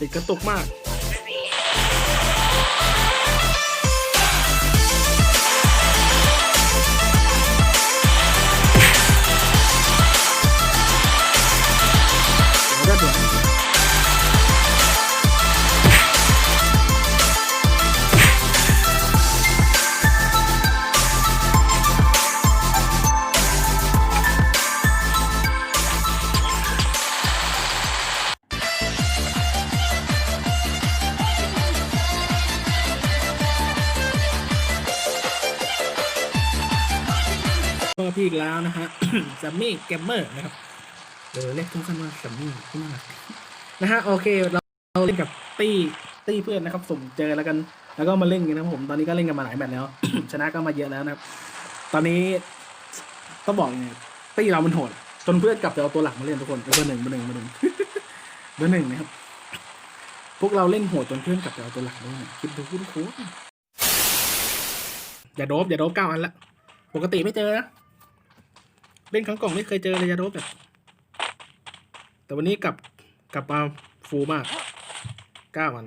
ติดกระตุกมาก อีกแล้วนะฮะซัมมี่เกมเมอร์นะครับเดี๋ยวเรียกทุกท่านว่าซัมมี่ที่น่ารักนะฮะโอเคเราเราเล่นกับตี้ตี้เพื่อนนะครับสุ่มเจอแล้วกัน แล้วก็มาเล่นกันนะครับผมตอนนี้ก็เล่นกันมาหลายแมตช์แล้ว ชนะก็มาเยอะแล้วนะครับ ตอนนี้ต้องบอกไงตี้เรามันโหดจนเพื่อนกลับจะเอาตัวหลักมาเล่นทุกคนเบอร์หนึ่งเบอร์หนึ่งเบอร์หนึ่งเบอร์หนึ่งนะครับพวกเราเล่นโหดจนเพื่อนกลับจะเอาตัวหลักมาเล่นคิดดูคุณโคตรอย่าโดบอย่าโดบเก้าอันละปกติไม่เจอนะ เล่นครั้งกล่อนไม่เคยเจอเลยยาโดบแบบแต่วันนี้กลับกลับมาฟูมากก้าอัน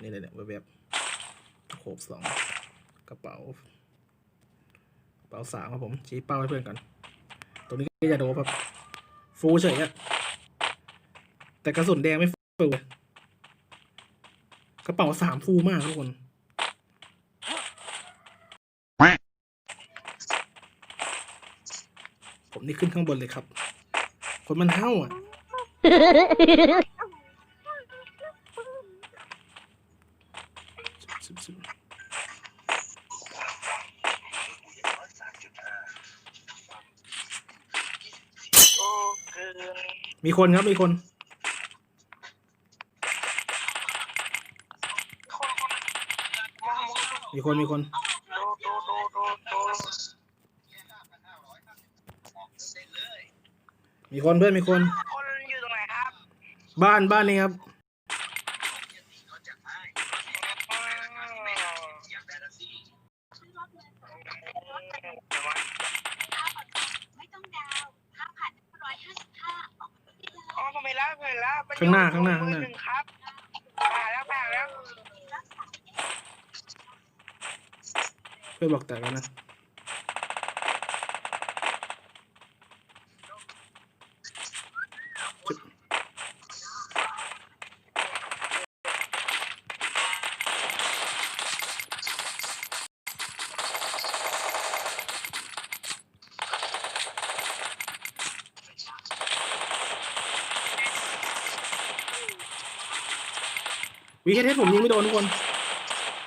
นี่เลยเนี่ยเว็บโขบสองกระเป๋ากระเป๋าสามครับผม ชี้เป้าให้เพื่อนก่อนตรงนี้ก็จะโดบแบบฟูเฉยอะแต่กระสุนแดงไม่ฟูเลยกระเป๋าสามฟูมากทุกคน ผม นี่ขึ้นข้างบนเลยครับ คนมันเห้าอะ โอ้เกินมีคนครับมีคน มีคนมีคน มีคนเพื่อนมีคน คนอยู่ตรงไหนครับบ้านบ้านนี้ครับ อ๋อผมเห็นแล้วผมเห็นแล้วข้างหน้าข้างหน้าข้างหน้านึ่ครับผ่านแล้วผ่านแล้ว เพื่อนบอกแต่กันนะ วีเคเทสผมยิงไม่โดนทุกคน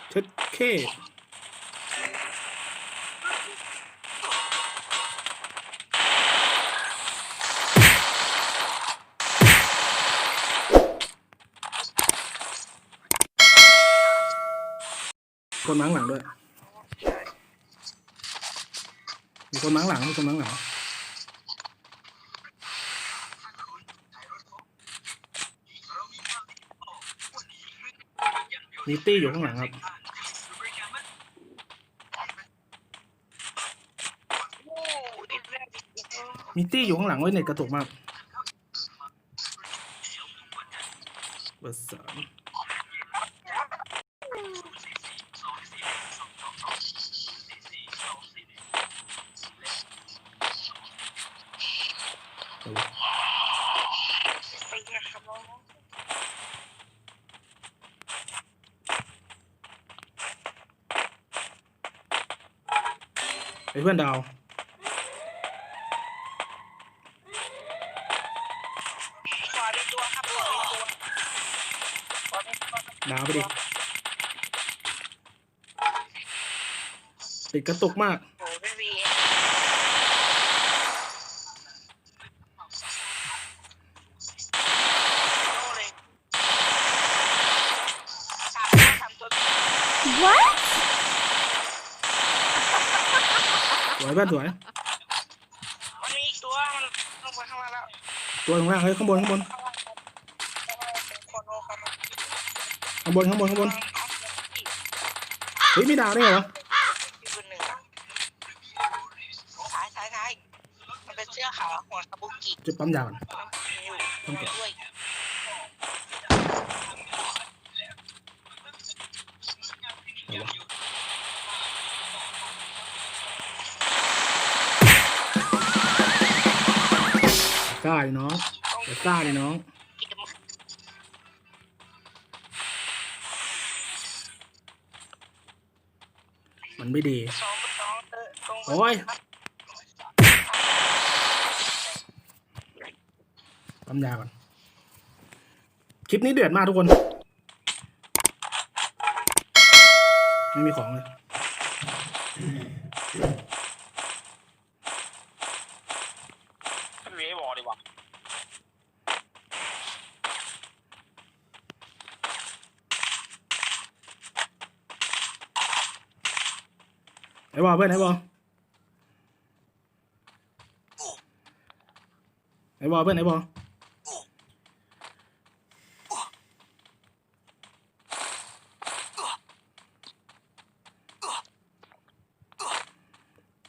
เช็ดเคคนมั้งหลังด้วย มีคนมั้งหลัง มีคนมั้งหลัง มีตี้อยู่ข้างหลังครับโอ้อีกแล้วมีตี้อยู่ข้างหลังไว้ยเน็ตกระตุกมาก เบอร์สามเอา ไปนะครับน้อง ไอ้เพื่อนดาวขวาดีตัวครับขวาดีตัวขวาดีตัวดาวไปดิติดกระตุกมาก โอ้พี่วีโน่เลยสามตัวสามตัว What? สวยเพื่อนสวย มันมีอีกตัวมันลงไปข้างล่างแล้วตัวข้างล่างเฮ้ยข้างบนข้างบนข้างล่างข้างล่างเป็นคนโอ้คนโอ้ข้างบนข้างบนข้างบนเอาเอาเฮ้ยไม่ดาวได้ไงวะอยู่บนหนึ่งอะซ้ายซ้ายซ้ายมันเป็นเสื้อขาวหัวคาบุกิจุดปั๊มยาวก่อน มันอยู่ด้วย ซ่าดิน้องต้องอย่าซ่าดิน้อง มันไม่ดี โอ้ยปั๊มยาก่อน คลิปนี้เดือดมากทุกคน ไม่มีของเลย พี่เวบอก ดีกว่าไอ้บอลเพื่อนไอ้บอลไอ้บอลเพื่อนไอ้บอล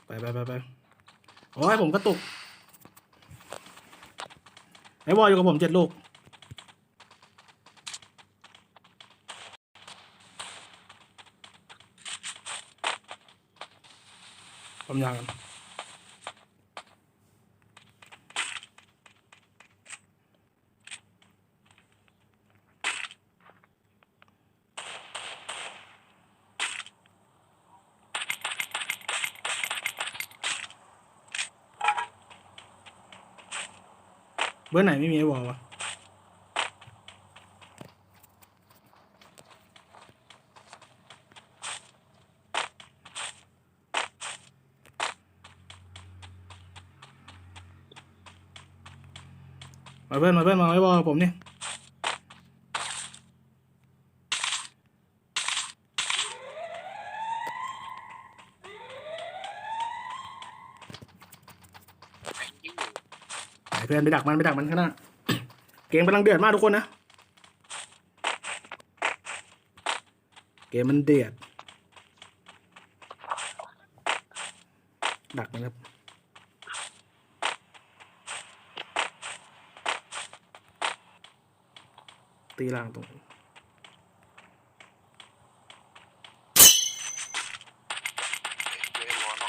ไปไปไปไปโอ้ยผมกระตุก ไอ้วอลอยู่กับผมเจ็ดลูก ผมยากัน เบอร์ไหนไม่มีไอ้วอลวะมาเพื่อนมาเพื่อนมาไอ้วอลผมเนี่ย พื่อนไปดักมันไปดักมันข้างหน้า เกมกำลังเดือดมากทุกคนนะ เกมมันเดือด ดักมันครับตีล่างตรงนี้เวบอกเน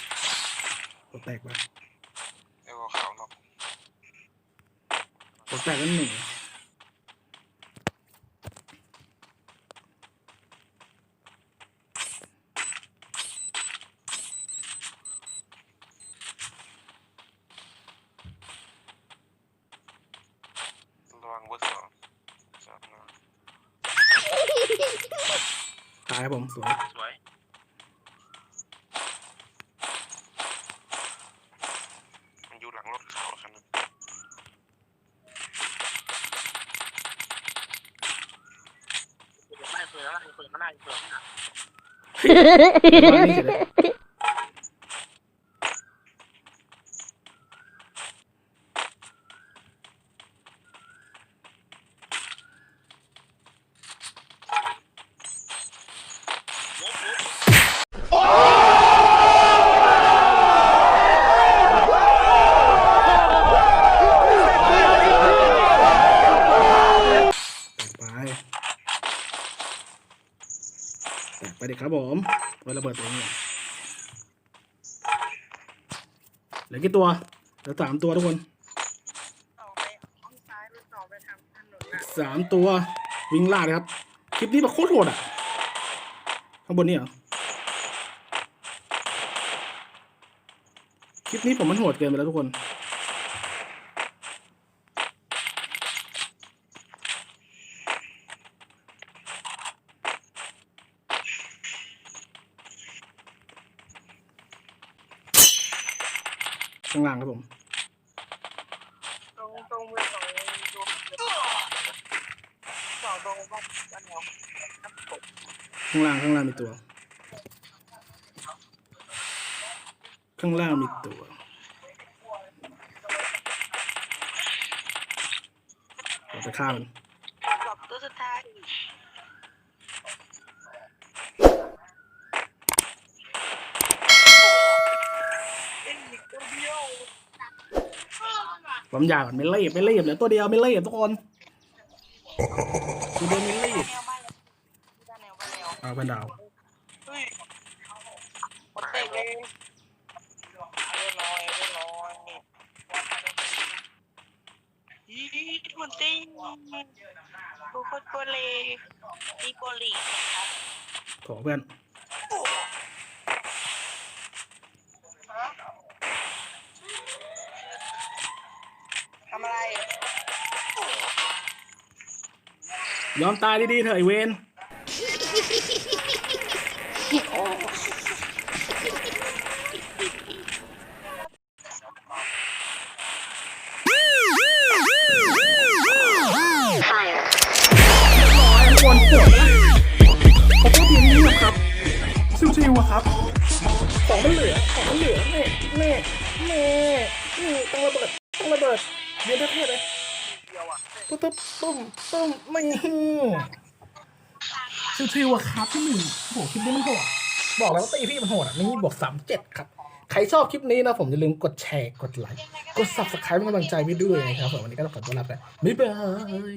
าะกดแตกไปเอวขาวเนาะกดแตกกันหนึ่งระวังเบอร์สองสามนะตายครับผมสวย สวยมันอยู่หลัง รถขาวคันนึงไม่เผื่อแล้วเผื่อมาได้เผื่อมาบ้านนี่เสร็จแล้วแตกไปแตกไปดิครับผมไว้ ระเบิดตัวนี้ก่อนเหลือกี่ตัวเหลือสามตัวทุกคนออกไปห้องซ้ายหรือออกไปทางถนนน่ะสามตัววิ่งล่าเลยครับคลิปนี้แบบโคตรโหดอะข้างบนนี่เหรอคลิปนี้ผมมันโหดเกินไปแล้วทุกคน ข้างล่างครับผม ตรงตรงเมืองของตัวสองตรงบ้านบ้านเราครับผมข้างล่างข้างล่างมีตัว ข้างล่างมีตัวเราไปฆ่ามัน ผมอยากมันไม่เรีบไม่เรีบเหลือตัวเดียวไม่เรีบทุกคนตัวเดียวไม่เรีบเอาเป็นดาวมันตีกูโคตรโกเลีตีโกลีขอเพื่อน ยอมตายดีๆเถอะไอเวนร้อยคนปวดนะผมก็ทีนี้ครับ ชิวๆอะครับ ของมันเหลือ ของมันเหลือแน่แน่แน่นี่ต้องระเบิด ตุ้มตุ้มไม่ชิวๆอะครับพี่หนึ่งโอ้โหคลิปนี้มันโหดบอกแล้วว่าตีพี่มันโหดอะนี่บวกสามเจ็ดครับ ใครชอบคลิปนี้นะผมอย่าลืมกดแชร์ กดไลค์ กด subscribe เป็นกำลังใจพี่ด้วยนะครับผมวันนี้ก็ต้องขอตัวลาไปบ๊ายบาย